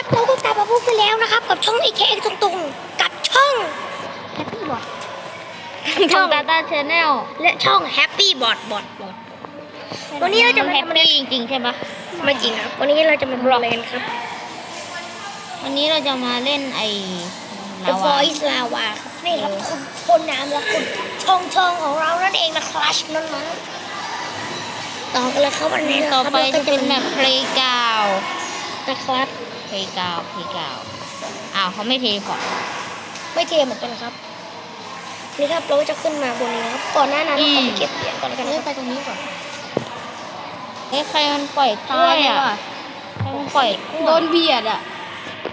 ครับเราก็กลับมาพบกันแล้วนะครับ กับช่อง AKX ตรงๆกับช่อง Happy Bot ช่องตาตาชาแนลและช่อง Happy Bot Bot Bot วันนี้เราจะมาแฮปทำอะไรปี้จริงๆใช่ปะไม่จริงครับ วันนี้เราจะมาทำอะไรกันครับ วันนี้เราจะมาเล่นไอ้ The ลาวา Voice Lava ครับนี่ครับคุณคนน้ำและคุณชองชองของเรานั่นเองนะครับนั่นนั้นต่อกันเลยครับวันนี้ต่อไปเราจะก็เป็นแบบเพลย์กาวนะครับ เพลย์กาวเพลย์กาวอ้าวเขาไม่เทพอร์ตไม่เทเหมือนกันครับ นี่ครับเราก็จะขึ้นมาบนนี้นะครับก่อนหน้านั้นเราขอไปเก็บเหรียญก่อนกันนะครับไปตรงนี้ก่อนเอ๊ะใครมันปล่อยกล้วยอะใครมันปล่อยกล้วยโดนเบียดอะ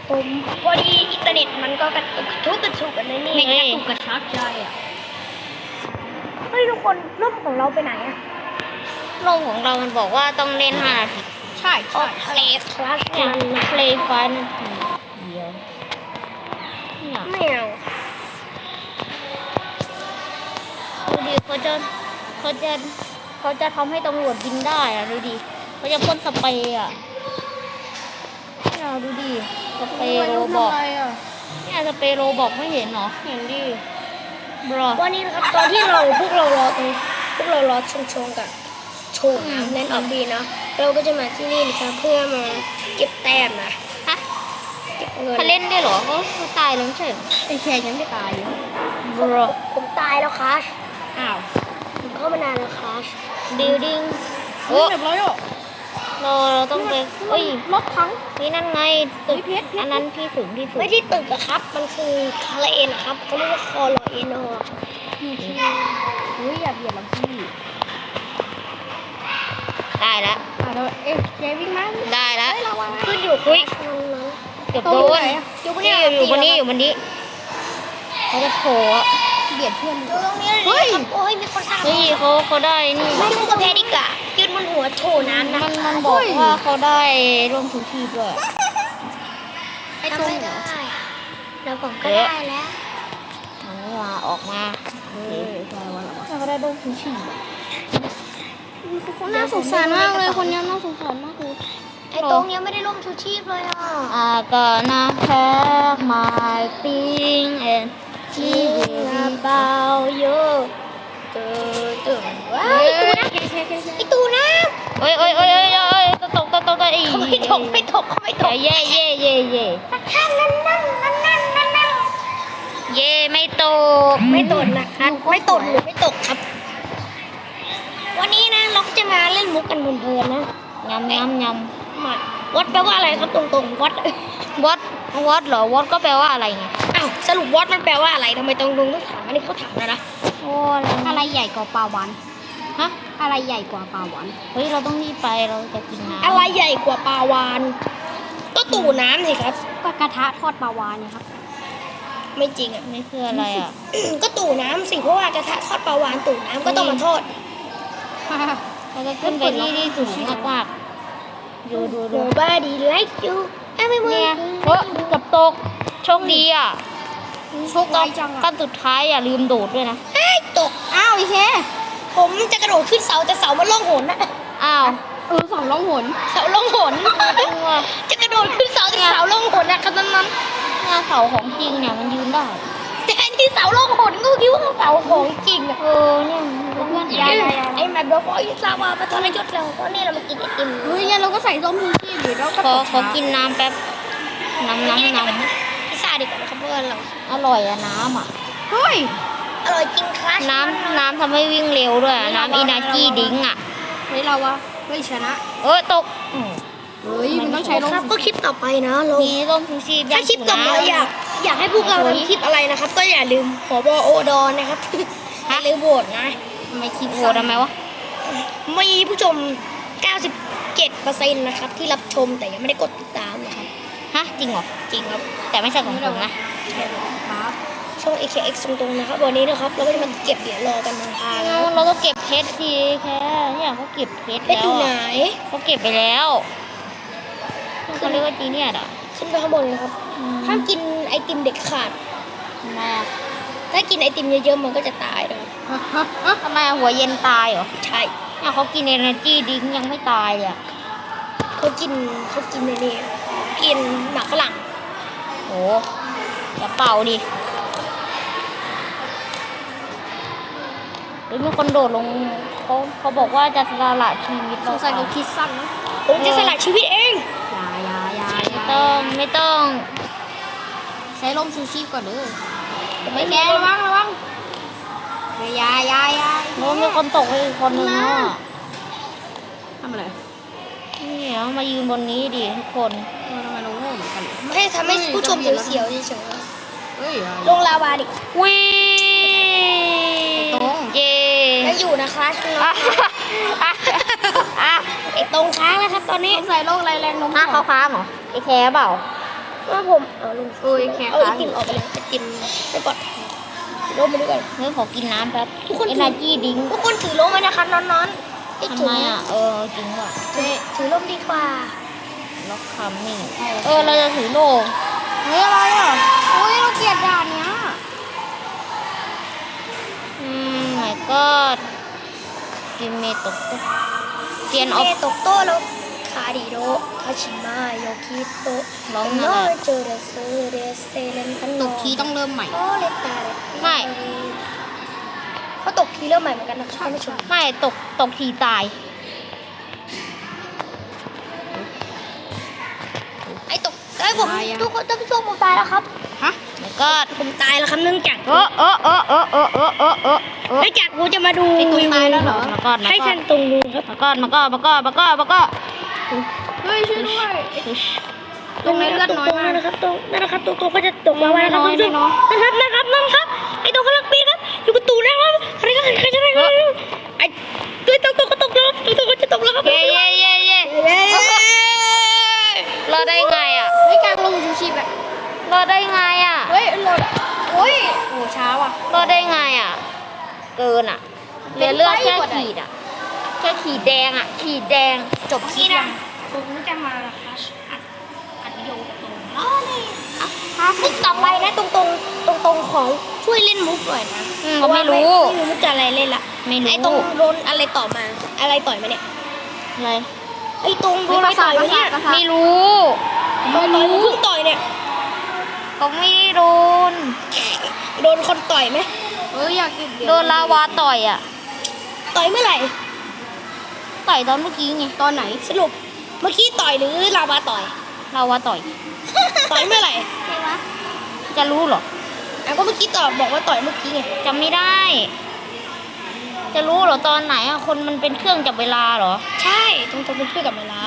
ผมพอดีอินเทอร์เน็ตมันก็กระตุกกระทุกกระทุกกันนะนี่เฮ้ยกระชับใจอะเฮ้ยทุกคนร่มของเราไปไหนอะลงของเรามันบอกว่าต้องเล่นห้านาที ใช่ออใช่กเพลสคลาสเนี่มัยนนะเพลย์ฟันเดียวเนี่ยไม่เอาดูดิเขาจะเขาจะเขาจะทำให้ตำรวจบินได้อะดูดิเขาจะพ่นสเปรย์อะเนี่ยดูดิสเปรย์โรบอกอะไรอะเนี่ยสเปรย์โรบอกไม่เห็นเหรอเห็นดิบรอวันนี้นะครับตอนที่เราพวกเรารอตรงพวกเรารอชงชงๆกับ โชว์น้ำเล่นออฟบีนะเราก็จะมาที่นี่นะครับเพื่อมาเก็บแต้มนะฮะเก็บเงินเขาเล่นได้เหรอเขาเขาตายแล้วไม่ใช่เหรอไอแคยังไม่ตายอยู่บรอผมตายแล้วครับอ้าวผมเข้ามานานแล้วครับบิลดิ้งโอ้โอ้เรียบร้อยอะเราเราต้องไปเอ้ยรถทั้งนี่นั่นไงตึกเฮ้ยเพชรเพชรอันนั้นที่สูงที่สุดไม่ใช่ตึกนะครับ มันคือคาเลนนะครับเขาเรียกว่าคอลอเอนออุ้ยอย่าเบียดเราพี่ ได้แล้วอะเราเอ๊ะแกวิ่งมาได้แล้วขึ้นอยู่อุ๊ยคลาสนั้นเกือบตัโดวอยู่นไหนอะอยู่บนนี่นี้อยู่บนนี้อยู่บนนี้เขาจะโผล่อะเบียดเพื่อนอยู่ตรงนี้เลยเฮ้ยครับโอ้ยมีคนสร้างเฮ้ยเขาเขาได้นี่ไม่รู้กับแพดิกอะยืนบนหัวโถน้ำนะมันมันบอกว่าเขาได้ร่วมทุกทีพด้วยไอ้ตรงได้แล้วผมก็ได้แล้วมันนี่มาออกมาเออใช่วันละวันเขาได้ร่วมทุกทีค นน่าสงสารมากเลยคนนี้น่าสงสารมากเลยไอ้ตรงเนี้ยไม่ได้ร่มชูชีพเลยอะอากานะแพ้มาติงเอ็นชีวิตเบาเยอะเจอเจอว้ายไอ้ตูนะไอ้ตูนะเอ้ยเอ้ยเอ้ยเอ้ยเอ้ยตกตกตกตกอีเขาไม่ตกไม่ตกเขาไม่ตกเย่เย่เย่เย่ท่านนั่นนั่นนั่นนั่นนั่นนั่นเย่ไม่ตกไม่ตกนะครับไม่ตกหรือไม่ตกครับ วันนี้นะเราก็ จะมาเล่นมุกกันเพลินๆนะยำยำยมาวัดแปลว่าอะไรครับตรงๆวัดำวอดวอดเหรอวอดก็แปลว่าอะไรไงอ้าวสรุปวัดมันแปลว่าอะไรทำไมตรงๆต้องถามอันนี้เขาถามแล้วนะโอ้อะไรอะไรใหญ่กว่าปลาหวานฮะอะไรใหญ่กว่าปลาหวานเฮ้ยเราต้องรีบไปเราจะกินน้ำอะไรใหญ่กว่าปลาวานก็ตู่น้ำสิครับก็กระทะทอดปลาหวานเนี่ยครับไม่จริงอะนี่คืออะไรอะก็ตู่น้ำสิเพราะว่ากระทะทอดปลาวานตู่น้ำก็ต้องมาทอด เราจะขึ้นไปที่ที่สูงมากๆดูดูดู Nobody like you เนี่ย everyone เฮ้ยเกับตกโชคดีอะโชคร้ายจังอะขั้นสุดท้ายอย่าลืมโดดด้วยนะไอ้ยตก อ้าวไอเคผมจะกระโดดขึ้นเสาแต่เสามันล่องหนนะอ้าวเออสองร้องหนเสาล่องหนตัวจะกระโดดขึ้นเสาแต่เสาล่องหนนะครับนั้นหน้าเสาของจริงเนี่ยมันยืนได้ๆแต่อันที่ เสาล่องหนก็คิดว่าเสาของจริงอะเออเนี่ยเพื่อนไอ้ไอ้แมทบอกว่าอิสลามมาทรยศเราเพราะนี่เรามากินไอติมเฮ้ยงั้นเราก็ใส่ส้มชูชีพหรือเราก็ขอตกขอกินน้ำแป๊บน้ำน้ำน้พิซซ่าดีกว่านะครับเพื่อนเราำอร่อยอะน้ำอะเฮ้ยอร่อยจริงคลาสน้ำน้ำทำให้วิ่งเร็วด้วยอะน้ำอินาจีดิ้งอะเฮ้ยเราวะเฮ้ยชนะเอ้ยตกอืม เฮ้ยมันต้องใช้ลมครับก็คลิปต่อไปนะเรามีร่มชูชีพถ้าคลิปต่อไปอยากอยากให้พวกเราทำคลิปอะไรนะครับ ก็อย่าลืมหัวบอโอดอนนะครับอย่าลืมโหวตนะทำไมคลิปโหดทำไมวะมีผู้ชม 97%นะครับที่รับชมแต่ยังไม่ได้กดติดตามนะครับฮะจริงเหรอจริงครับ แต่ไม่ใช่ของผมนะครับช่อง AKX ตรงๆนะครับวันนี้นะครับ เราก็จะมาเก็บเหรียญรอกันทางทางนะเราต้องเก็บเพชรทีแค่เนี่ยเขาเก็บเพชรเพชรแล้อวยู่ไหนอะเขาเก็บไปแล้ว เขาเรียกว่าจีเนียร์อะขึ้นไปข้างบนเลยนะครับห้ามกินไอติมเด็กขาดทำไมอะถ้ากินไอติมเยอะๆมันก็จะตายนะครับทำไมอะหัวเย็นตายเหรอใช่เนี่ยเขากินเอเนจีดิ้งยังไม่ตายเลยอะเขากินเขากินในนี่กินหนักฝรั่งโหอย่าเป่าดิหรือมีคนโดดลงเขาเขาบอกว่าจะสละชีวิตสเรางสัยเขาคิดสั้นนะผมจะสละชีวิตเอง ม่ต้องไม่ต้องใช้ร่มชูชีพก่อนเด้อไม่แกระวังระวังอย่าอย่าอย่าโน้มมีคนตกไปอีกคนนึงอะทำอะไรนี่เอามายืนบนนี้ดิทุกคนเออทำไมเราโง่เหมือนกันไม่ให้ทำให้ผู้ชมเสียวๆเฉยเฮ้ยอย่าๆลงลาวาดิวิตรงเย่ยังอยู่นะคะคุณน้ อะองอะอะไอ้ตรงค้างแล้วครับตอนนี้สงสัยโรคไรแรงนมอะเขาค้ามเหรอไอแคร์เปล่าว่าผมเอาลงโอ้ยแค่เอาไอค้างติมออกไปเลยไอติมไปก่อนลงมาด้วยกันเฮ้ยขอกินน้ำแป๊บทุกคนเอนาจีดิ้งทุกคนถือร่มไว้นะคะนอนๆไอ้ทำถุไมงอะเออจริงว่ะถือถือร่มดีกว่าล็อกคำนี่เออเราจะถือโลงเฮ้ยอะไรอะโอ้ยเราเกลียดด่านเนี้ยอืมไหนก็ กินเมตุกเメとっนออกตก借りろแล้วคาริโรคาชิมาโยคิโตลองนะのちょれすれせれんたตのกคีย์ต้องเริ่มใหม่れたれはいเขาตกคีเริ่มใหม่เหมือนกันนะชอบไม่ผู้ชมไม่ตกตกทีตาย ไอ้ตกไอ้ผมตายยัง ทุกคนต้องผู้ชมผมตายแล้วครับ ฮะ ก็ผมตายแล้วครับเนื่องจากเออเออเออเออเออเออเออเออเนื่องจากผมจะมาดูไอ้ตายแล้วเหรอมาก่อนให้ก่อท่านตรงดูครับมาก่อนมาก่อนมาก่อนมาก่อนมาก่อนเฮ้ยช่วยด้วยตรงนี้เลือดน้อยมากนะครับตรงนั่นนะครับตรงตรงก็จะตกมาไว้นะครับน้อยท่านนะครับนะครับนั่นครับไอ้ตรงกำลังปีครับอยู่ประตูนะครับใครก็ใครจะได้ไอ้ตัวตกตกก็ตกแล้วตัวตกก็จะตกแล้วครับเย่เย่เย่เย่รอดได้ไงอะเฮ้ยกลางลงชูชีพอะรอดได้ไงอะ เฮ้ยหล่นโอ้ยโอ้ช้าว่ะ รอดได้ไงอะ เกินอะเหลือเลือดแค่เป็นไฟหมดอะขีดอะ แค่ขีดแดงอะ ขีดแดงจบที่นะผมจะมาคัชอัดอัดวิดีโอตรงล้อเลยอะมุกต่อไปนะตรงตรงตรงตรงๆของช่วยเล่นมุกหน่อยนะอืมเพราะว่าไม่รู้ไม่รู้มุกจะอะไรเล่นละไม่รู้ไอ้ตรงโดนอะไรต่อมา อะไรต่อยมาเนี่ยอะไรไอ้ตรงโดนอะไรต่อยมาเนี่ยไม่รู้โดนต่อยผมเพิ่งต่อยเนี่ย ก็ไม่ได้โดน โดนคนต่อยไหมเฮ้ยอยากกินเดี๋ยวโดนลาวาต่อยอะ ต่อยเมื่อไหร่ ต่อยตอนเมื่อกี้ไง ตอนไหน สรุป เมื่อกี้ต่อยหรือลาวาต่อย ลาวาต่อย ต่อยเมื่อไหร่ ใช่ปะจะรู้เหรออะก็เมื่อกี้ตอบบอกว่าต่อยเมื่อกี้ไงจำไม่ได้ จะรู้เหรอตอนไหนอะ คนมันเป็นเครื่องจับเวลาเหรอ ใช่ตรงตรงเป็นเพื่อนกับเวลา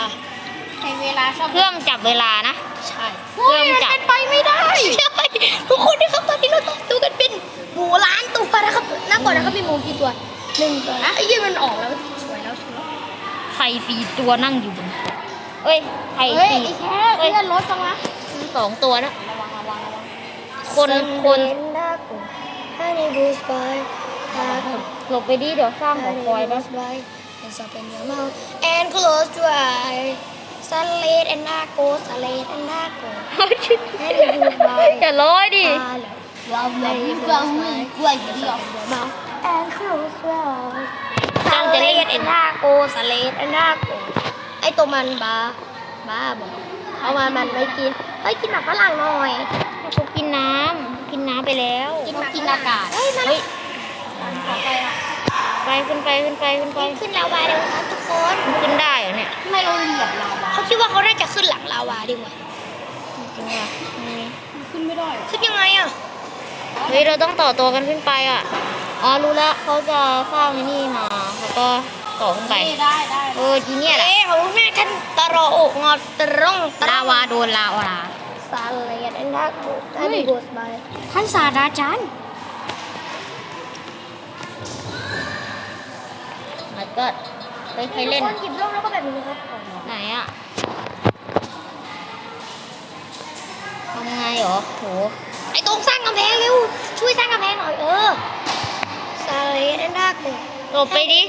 ใช้เวลาชอบเครื่องจับเวลานะ ใช่เครื่องจับไปไม่ได้ใช่ทุกคนนะครับตอนนี้เราต้องดูกันเป็นหมูล้านตัวนะครับนับก่อนนะครับมีหมูกี่ตัวหนึ่งตัวนะไอ้ยี่มันออกแล้วสวยแล้วสวยแล้วไข่สี่ตัวนั่งอยู่บนโต๊ะเอ้ยไข่เฮ้ยสี่ไอ้แค่เลื่อนรถจังวะสองตัวนะระวังระวังระวังคนคนฮันนี่บูสบายฮันหลบไปดิเดี๋ยวสร้างหอนี่คอยบูนะ สเลดแอนนาโกสเลดแอนนาโกให้ดูไอย่าร้อยดิเราไม่เราไม่กลัวเดียวมาแอนครูสเลดแอนนาโกสเลดแอนนาโกไอตัวมันบ้าบ้าบอกเอามามันไม่กินเฮ้ยกินหมักฝรั่งหน่อยกูกินน้ำกินน้ำไปแล้ว กินกินอากาศเฮ้ยเฮ้ย ไปอะไปขึ้นไปขึ้นไปขึ้นไป ขึ้นลาวาเร็วครับทุกคนขึ้นได้เหรอเนี่ยทำไมเราเหยียบลาวาเขาคิดว่าเขาน่าจะขึ้นหลังลาวาดีกว่าจริงว่ะอืมขึ้นไม่ได้ขึ้นยังไงอะเฮ้ยเราต้องต่อตัวกันขึ้นไปอะอ๋อรู้แล้วเขาจะสร้างไอ้นี่มาแล้วก็ต่อขึ้นไปได้ได้เออทีเนี้ยแหละเอ๊ะของแม่ท่านตะรออกงอตรงตะลาวาโดนลาวาสาเลยอันนั้นอันนี้บูสบายท่านศาสตราจารย์ แล้วก็เคยเคยเล่น คนหยิบร่มแล้วก็แบบนี้ครับไหนอะทำไงเหรอโห ไอ้ตรงสร้างกำแพงเร็ว ช่วยสร้างกำแพงหน่อยเออสาเลยอันนั้นหลบไปดิ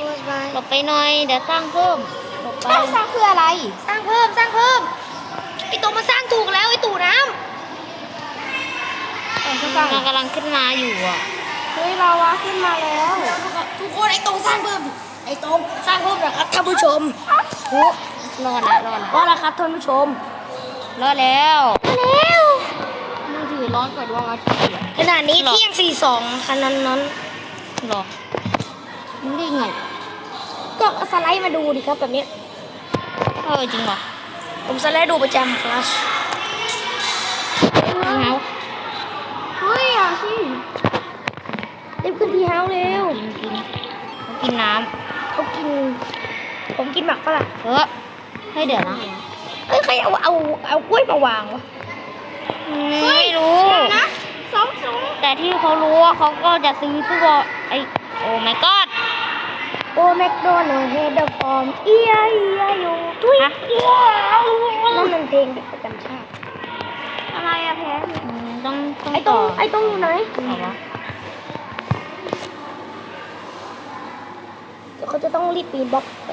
หลบไปหน่อย เดี๋ยวสร้างเพิ่ม หลบไปต้องสร้างเพื่ออะไร สร้างเพิ่ม สร้างเพิ่ม ไอ้ตรงมาสร้างถูกแล้วไอ้ตู่น้มันกำลังขึ้นมาอยู่อะ เฮ้ยลาวาขึ้นมาแล้วำทุกคนไอ้ตรงสร้างเพิ่ม ไอ้ตรงสร้างเพิ่มนะครับท่านผู้ชมรอดละรอดละก็แล้วครับท่านผู้ชมรอดแล้วมาแล้วมือถือร้อนกว่าดวงอาทิตย์อะขณะนี้เที่ยงสี่สองคันนั้นนั้นหรอมึงได้ไงก็สไลด์มาดูดิครับแบบเนี้ยเออจริงเหรอผมสไลด์ดูประจำครับจริงแล้วเฮ้ยอะสิรีบขึ้นที่เฮาส์เร็วกินกินเขากินน้ เขากิน ผมกินหมักฝรั่งำเออให้เดี๋ยวนะเอ้ยใครเอาเอาเอากล้วยมาวางวะอืมไม่รู้นะสองสองแต่ที่เขารู้ว่าเขาก็จะซื้อตัวไอโอ้ my god โอ้แมคโดนัลด์เฮดฟอร์มเอียเอียอยู่ทุยฮะเอียนั่นมันเพลงประจำชาติอะไรอะแพ้อืมต้องต้องไอ้ตรงต่อไอ้ตรงอยู่ไหน เอาวะเดี๋ยวเขาจะต้องรีบปีนบล็อกไป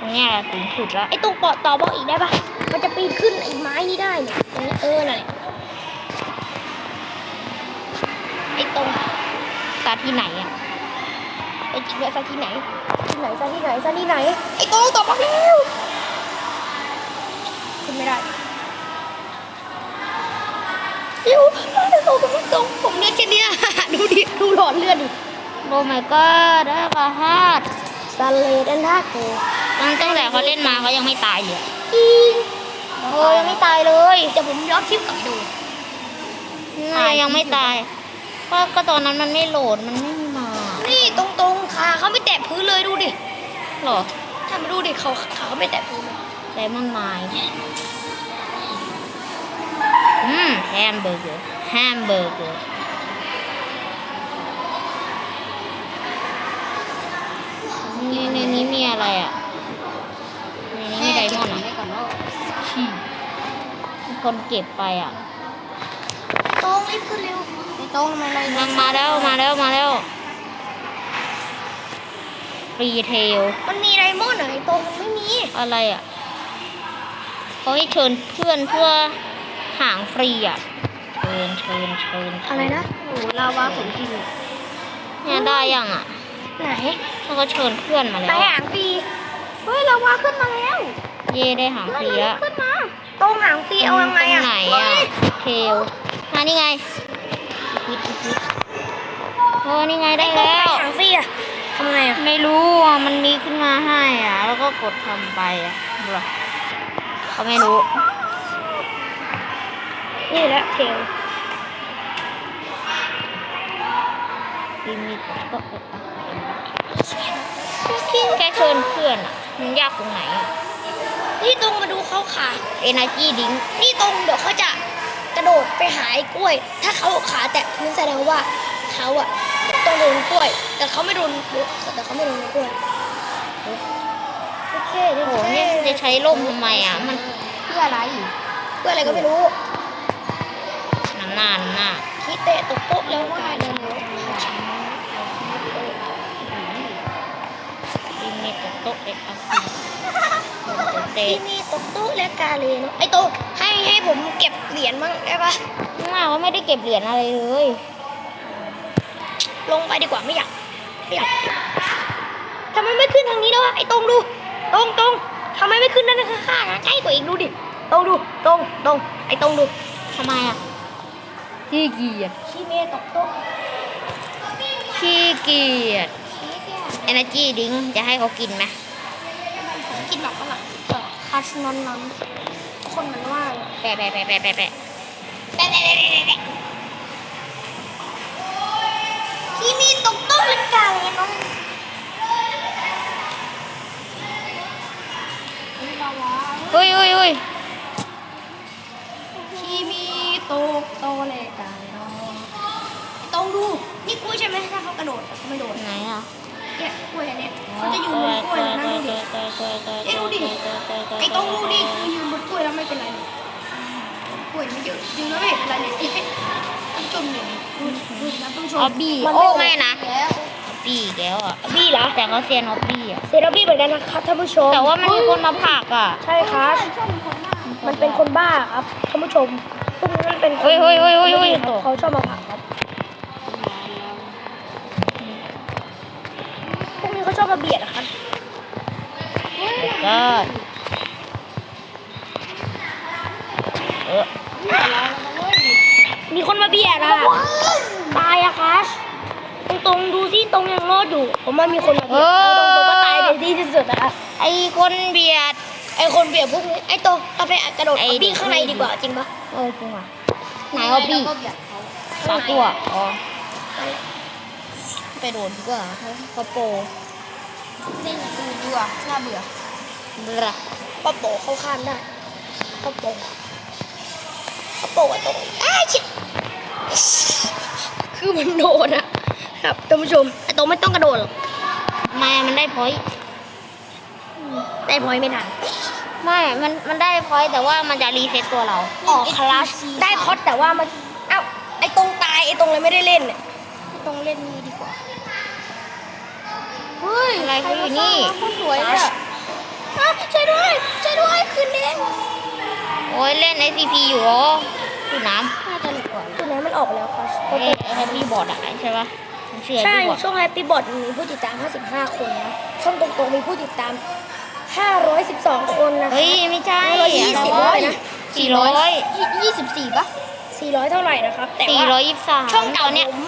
ตรงเนี้ยสูงสุดละไอ้ตรงเกาะต่อบล็อกอีกได้ปะมันจะปีนขึ้นไอ้ไม้นี้ได้เนี่ยตรงนี้เออน่นแหละไอ้ตรงตาที่ไหนอะไอ้จริงเนี่ยซะที่ไหนที่ไหนซะที่ไหนซะที่ไหนไอ้ตรงต่อบล็อกเร็วขึ้นไม่ได้เร็วเร็วตรงตรงตรงผมเลือดแค่เนี้ยดูดิดูหลอดเลือดดิ โอ้ my god ได้ปะฮาดซันเลดันทาโกตั้งแต่เขาเล่นมาเขายังไม่ตายเลยอะอีงเออยังไม่ตายเลยเดี๋ยวผมย้อนคลิปกลับไปดูยังยังไม่ตายก็ก็ตอนนั้นมันไม่โหลดมันไม่มา นี่ตรงตรงๆขาเขาไม่แตะพื้นเลยดูดิหรอถ้ามาดูดิเขาขาเขาไม่แตะพื้นเลยไดมอนด์ไมล์อืมแฮมเบอร์เกอร์แฮมเบอร์เกอร์ นี่ในนี้มีอะไรอะในนี้มีไดมอนด์อะได้ก่อนว่าชี่มีคนเก็บไปอะตรงรีบขึ้นเร็วไอ้โต้งทำไมอะไรมามาแล้วมาแล้วมาแล้วฟรีเทลมันมีไดมอนด์เหรอไอ้ตรงมันไม่มีอะไรอะเขาให้เชิญเพื่อนเพื่อหางฟรีอะเชิญเชิญเชิญเชิญอะไรนะโอ้โหลาวาสมจริงเนี่ยได้ยังอะ ไหนเขาก็เชิญเพื่อนมาไหนแล้วหางฟรีเฮ้ยเราว่าขึ้นมาแล้วเย่ได้หางฟรีแล้วขึ้นมาตรงหางฟรีเอายังไงตรอะงไหนอะเทลมานี่ไงวิดวิดโอ้นี่ไงได้ตรงแล้ไหนวหางฟรีอะทำไงอะไม่รู้อะมันมีขึ้นมาให้อะ แล้วก็กดทำไปอะดูละเขาไม่รู้นี่แหละเทล ลิมิตก็แค่เชิญเพื่อนอะมันยากตรงไหนอะนี่ตรงมาดูเขาขาเอเนจีดิงนี่ตรงเดี๋ยวเขาจะกระโดดไปหาไอ้กล้วย ถ้าเขาขาแตะพื้นแสดงว่าเขาอะต้องโดนกล้วย แต่เขาไม่โดนแต่เขาไม่โดนกล้วยโอเคโอ้โหเนี่ยจะใช้ร่มทำไมอะมันเพื่ออะไรกล้วยอะไรก็ไม่รู้น้ำหน้าน้ำหน้าคิเตะตกโป๊ะแล้วว่าเดินเร็ว ลิมิต โต๊ะเอ็กซ์เตะที่นี่ตกโต๊ะและกาเลเนาะไอ้โตะให้ให้ผมเก็บเหรียญมั้งได้ปะข้างหน้าว่าไม่ได้เก็บเหรียญอะไรเลย ลงไปดีกว่าไม่อยากไม่อยากทำไมไม่ขึ้นทางนี้แล้ววะไอ้ตรงดู ตรงตรงทำไมไม่ขึ้นด้านข้างๆอะใกล้กว่าอีกดูดิตรงดูตรงตรงไอ้ตรงดูทำไมอะขี้เกียจขี้เมย์ตกโต๊ะขี้เกียจ เอเนจีดิงจะให้เขากินไหมกินแบบฝรั่งคัสนอนนอนคนมันว่าเลยแปะแปะแปะแปะแปะแปะแปะแปะแปะแปะแปะขี้เมย์ตกโต๊ะและกาเลเนาะเฮ้ยเฮ้ยเฮ้ยขี้เมย์ตกโต๊ะและกาเลเนาะตรงดูนี่กล้วยใช่ไหมถ้าเขากระโดดเขาไม่โดดไหนอะ เนี่ยกล้วยอันเนี้ยเขาจะอยู่บนกล้วยนั่งดูดิเอ้ดูดิไอ้ตรงดูดิคือยืนบนกล้วยแล้วไม่เป็นไรกล้วยไม่เยอะยืนแล้วไม่เป็นไรเลยต้องจมหนึ่งดูนะต้องชมออบบี้โอ้ไม่นะออบบี้อีกแล้วอะบี้เหรอแต่เขาเซียนออบบี้อะเซราบี้เหมือนกันนะครับท่านผู้ชมแต่ว่ามันมีคนมาผลักอะใช่ครับมันเป็นคนบ้าครับท่านผู้ชมพวกนี้มันเป็นคนเฮ้ยเฮ้ยเฮ้ยเฮ้ยเฮ้ยไม่ดีครับเขาชอบมาผลัก ครับพวกนี้เขาชอบมาเบียดนะครับก็เออมีคนมาเบียดอะ ตายอะคะตรงตรงๆดูที่ตรงยังรอดอยู่ ผมว่ามีคนมาเบียดตรงตรงๆก็ตายในที่ที่สุดอะไอคนเบียด ไอคนเบียดพวกนี้ไอโตเราไปกระโดดไอ้เอาบี้ข้างในดีกว่าจริงปะเออจริงว่ะไหนเอาปีก็เบียดเขาปลาตัวอ๋อไปโดนดีกว่าเขาโปร เล่นดูเบื่อน่าเบื่อเบื่อป้าโปะเข้าข้ามได้ป้าโปะป้าโปะไอโตอ้ายชิบคือมันโดนอะครับท่านผู้ชมไอโตไม่ต้องกระโดดหรอกไม่มันได้พอยต์ได้พอยต์ไม่ทันไม่ มัน มันได้พอยต์แต่ว่ามันจะรีเซ็ตตัวเรา ออกคลาสได้พอดแต่ว่ามัน เอ้า ไอตรงตาย ไอตรงเลยไม่ได้เล่นเนี่ยต้องเล่นนี่ดีกว่า เฮ้ยอะไรเขาอยู่นี่เขาสวยเลยอะอะช่วยด้วยช่วยด้วยคืนเด้งโอ้ยเล่น SCP อยู่เหรอดูน้น่าจะหนุกกว่าคืนนี้มันออกไปแล้วครับำเอ้แฮปปี้บอร์ดอะใช่ปะผมเชื่อใช่ดีบอร์ดช่องแฮปปี้บอดมีผู้ติดตาม 55 คนนะ ช่องตรงๆมีผู้ติดตาม 512 คนนะคะ เฮ้ย ไม่ใช่ร้อยยี่สิบร้อยนะ สี่ร้อยยี่สิบสี่ปะ400 เท่าไหร่นะครับ แต่สี่ว่าร้อยยี่สิบสามช่องเก่าเนี่ย ผม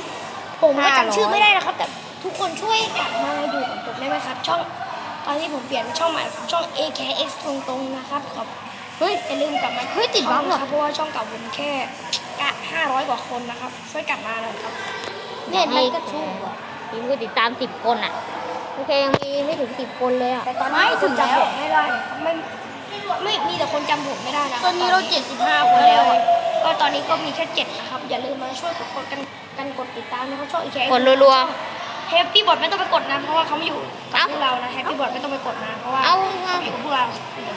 ผมก็ห้าร้อยจำชื่อไม่ได้นะครับ แต่ ทุกคนช่วยกลับมาอยู่กับผมได้ไหมครับ ช่องตอนที่ผมเปลี่ยนเป็นช่องใหม่ครับช่อง AKX ตรงๆนะครับขอบเฮ้ยอย่าลืมกลับมาเฮ้ยติดบั๊กเหรอนะครับเพราะว่าช่องเก่าผมแค่กะ500กว่าคนนะครับ ช่วยกลับมาหน่อยครับเนี่ยมันก็ถูกอะมีผู้ติดตามสิบคนอะโอเคยังมีไม่ถึงสิบคนเลยอะแต่ตอนนี้คนจำผมไม่ได้นะครับไม่ไม่มีแต่คนจำผมไม่ได้นะคบตอนนี้เราเจ็ดสิบห้าคนแล้แล้ววอะอะก็ตอนนี้ก็มีแค่เจ็ดนะครับ อย่าลืมมาช่วยกดกดกันกันกดติดตามนะครับช่องอีแคคนรัว แฮปปี้บอดไม่ต้องไปกดนะ เพราะว่าเขาไม่อยู่กับเอ้าพวกเรานะแฮปปี้บอดไม่ต้องไปกดนะเพราะว่าเอาเขาอยู่กับพวกเรา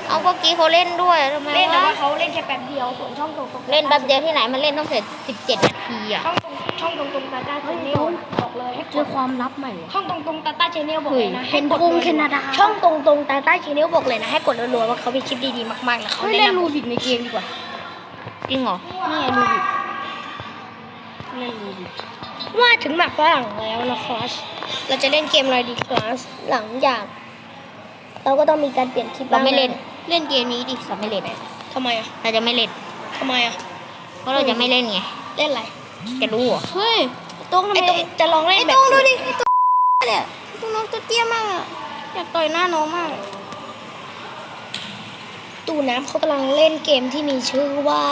เอาเมื่อกี้เขาเล่นด้วยทำไมเล่นแต่วะว่าเขาเล่นแค่แป๊บเดียวส่วนช่องตรงๆเล่นแป๊บเดียวที่ไหนมันเล่นต้องเสร็จสิบเจ็ดนาทีอะช่องตรงช่องตรงตรงตาต้าชแนลบอกเลยให้เจกอดความลับใหม่อะช่องตรงตรงตาต้าชแนลบอกเลยนะเฮ้ยให้กดเป็นธงเลยแคนาดา ช่องตรงตรงตาต้าชแนลบอกเลยนะให้กดรัวๆว่าเขามีคลิปดีๆมากๆนะเขาเฮ้ยแนะเล่นนำรูบิกในเกมดีกว่า จริงเหรอ นี่ไงรูบิกเล่นรูบิก ว่าถึงหมักฝรั่งแล้วนะคลาสเราจะเล่นเกมอะไรดีคลาสหลังจากเราก็ต้องมีการเปลี่ยนคลิปเราไม่เล่นบ้งะเล่นเกมนี้ดิเราไม่เล่นทำไมอะเราจะไม่เล่น ทำไมอะ เพราะเราจะไม่เล่นไง เล่นอะไรจะรู้เหรอเฮ้ยตรงไอ้ตรงจะลองเล่นไอ้แบตบรงดูดิไอ้ตรงเนี่ยตรงน้องตัวเตี้ยมากอะอยากต่อยหน้าน้องมาก ตู้น้ำเขากำลังเล่นเกมที่มีชื่อว่า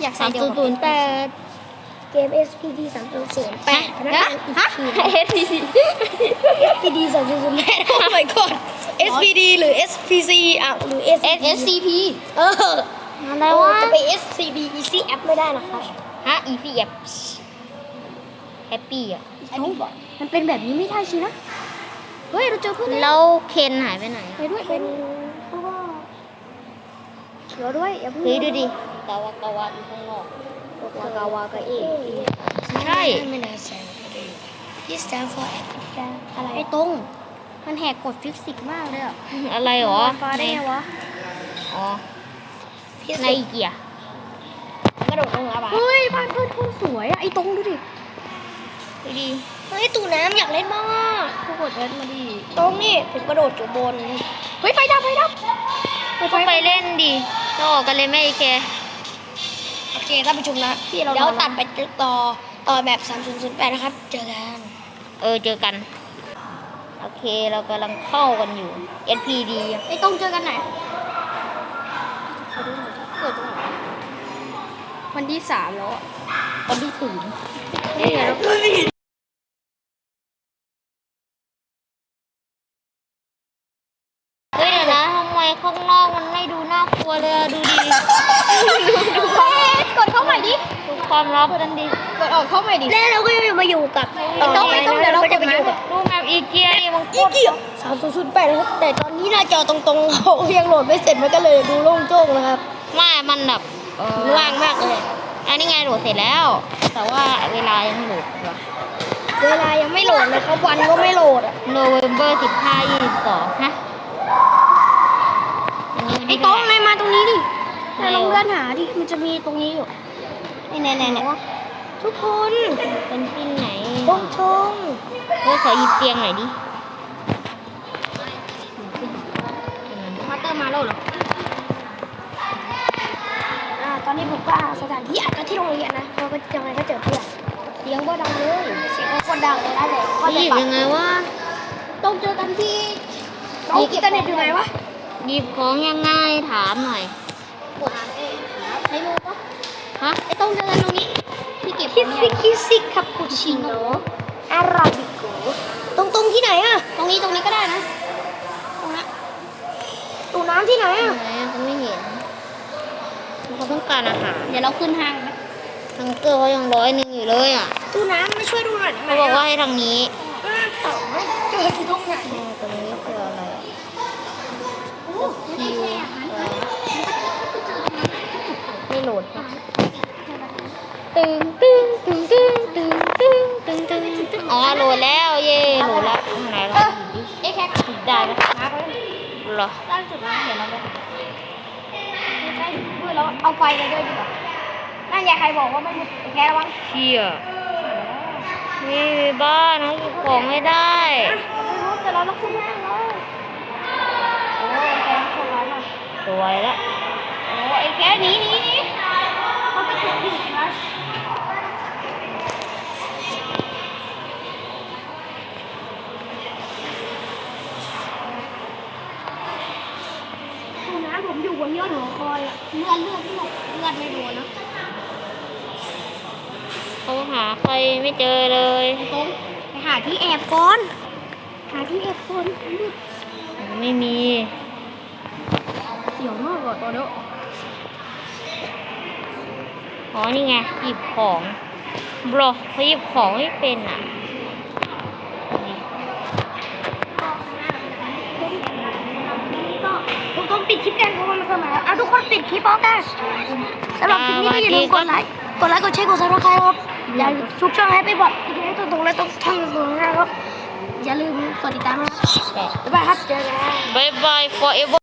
อยากใส่สามเดียวศูนย์ศูนย์แปดเก ม SPD 3 0 0 8พนักฮะงานอีกฮะที SCC SPD 3 0 0 8 oh my god SPD หรือ SPC อะหรือ S SCP เอออะไรโอ้วะจะไป SCB Easy App ไม่ได้นะครับฮะ ECF แฮปปี้อะมันเป็นแบบนี้ไม่ได้สินะ เฮ้ย เราเจอเพื่อนแล้วแล้วเคนหายไปไหนไปด้วยไปเป็นด้วยเพราะว่าเขียวด้วยอย่าเพิ่งเฮ้ยดูดิกาวากาวาอยู่ข้างนอก วากาวากาเอใช่ไม่น่าใช่ที่ stand for Africa อะไรไอ้ตรงมันแหกกฎฟิสิกส์มากเลยอะอะไรหรอฟ้าได้ไงวะอ๋อที่ในสุดเกียร์กระโดดลงระบาเฮ้ยบ้านเพื่อนคนสวยอะไอ้ตรงดูดิดูดิเฮ้ยตู่น้ำอยากเล่นมากกูกดแอดมาดิตรงนี่ผมกระโดดอยู่บนเฮ้ยไฟดับไฟดับก็ไปเล่นดิจะออกกันเลยไหมไอ้แก โอเคท่านผู้ชมนะที่เราเดี๋ยวรอนะตัดไปต่อต่อแบบ3008นะครับ เจอกัน เออเจอกัน โอเคเรากำลังเข้ากันอยู่ SPD ไอ้ตรงเจอกันไหนเกิดตรงไหนวันที่สามแล้วอะคนที่ศูนย์นี่ไงเฮ้ยเดี๋ยวนะทำไมข้างนอกมันไม่ดูน่ากลัวเลยอะดูดิดูเฮ้ยกดเข้าให ม่ดิดูความลับกันดิกดออกเข้าใหม่ดิแล้วเราก็จะมาอยู่กับไม่ต้องไม่ต้องเดี๋ยวเราก็จะมาอยู่กับดูแมปอีเกียดิมันโคอีตรเกีย3008นะครับแต่ตอนนี้หน้าจอตรงๆเขายังโหลดไม่เสร็จมันก็เลยดูโล่งโจ้งนะครับไม่มันแบบเออว่างมากเลยอันนี้ไงโหลดเสร็จแล้ว แต่ว่าเวลายังไม่โหลดว่ะเวลายังไม่โหลดเลยครับวันก็ไม่โหลดอะโนเวมเบอร์สิบห้ายี่สิบสองฮะอันนี้วันไอ้ที่ตรเท่างไหร่นายมาตรงนี้ดิไหนนายลองวะเลื่อนหาดิมันจะมีตรงนี้อยู่ นี่แน่แน่แน่ทุกคนเป็นที่ไหนตรงชงเฮ้ยขอหยิบเตียงหน่อยดิมาเตอร์มาแล้วเหรออ่าตตอนนี้ผมก็หาสถานที่อัดก็ที่โรงเรียนนะเราก็ยังไงก็เจอเพื่อนเสียงบ่ดังเลยเสียงก็คนดังเลยได้เลยก็หจะยิบปรับยังไงวะต้องเจอกันที่น้องอินเทอร์เน็ตอยู่ไหนวะหยิบของยังไงถามหน่อยกดเองใช้รู้ปะ ฮะไอ้ต้องเจอกันตรงนี้ที่เก็บคิขสองซิคิสซิคาปูชิโนอาราบิโกตรงตรงที่ไหนอะตรงนี้ตรงนี้ก็ได้นะ ตรงนี้ตู้น้ำที่ไหนอะไหนอะเขาไม่เห็นเขาต้องการอาหารเดี๋ยวเราขึ้นห้างไหมทังเกอร์เขายังร้อยหนึ่งอยู่เลยอะตู้น้ำมาช่วยดูหน่อยได้ไหมเขาบอกว่าให้ทางนี้อ่าแต่ไม่เจอที่ตรงไหนอืมตรงนี้คืออะไรอะโอ้ไม่ได้แค่อาหารเลยไม่โหลดครับ ตึงตึงตึงตึงตึงตึงตึงตึงตึงอ๋อโหลดแล้วเย่โหลดแล้วไหนลองดูดิเอ๊ะแค่ได้ไหมมาร์คไว้เหรอล่าสุดนะเดี๋ยวเราไปไม่ใช่ด้วยแล้วเอาไฟไปด้วยดีกว่านั่นยายใครบอกว่าไม่มืดแค่ระวังเชี่ยนี่บ้านเขาหยิบของไม่ได้ไม่รู้แต่เราต้องขึ้นห้างแล้วโอ้ยแค่คนร้ายมากสวยละโอ้ไอ้แค่หนี้นี้นี้เขาจะถูกผิดนะ ตู้ น้ำผมอยู่บนยอดหอคอยอะเลือดเลือดเลือดเลือดไม่โดนนะเขาหาใครไม่เจอเลยตรงไปหาที่แอบก่อนหาที่แอบก่อนมืดไม่มีเสียวมากก่อนตอนนี้อ๋อนี่ไงหยิบของบล็อกเขาหยิบของไม่เป็นอะนี่ ก็ผมต้อง ปิดคลิปกันเพราะว่ามันสมัยแล้วอะทุกคนปิดคลิปเอากันสำหรับคลิปนี้ก็อย่าลืมกดไลค์กดไลค์กดแชร์กดซับสไครต์ครับอย่าลืมทุกช่องให้ไปบอกอีกให้ตัวตรงและต้องช่องตรงนะครับอย่าลืมกดติดตามนะครับแต่บ๊ายบายครับเจอกันบายบาย forever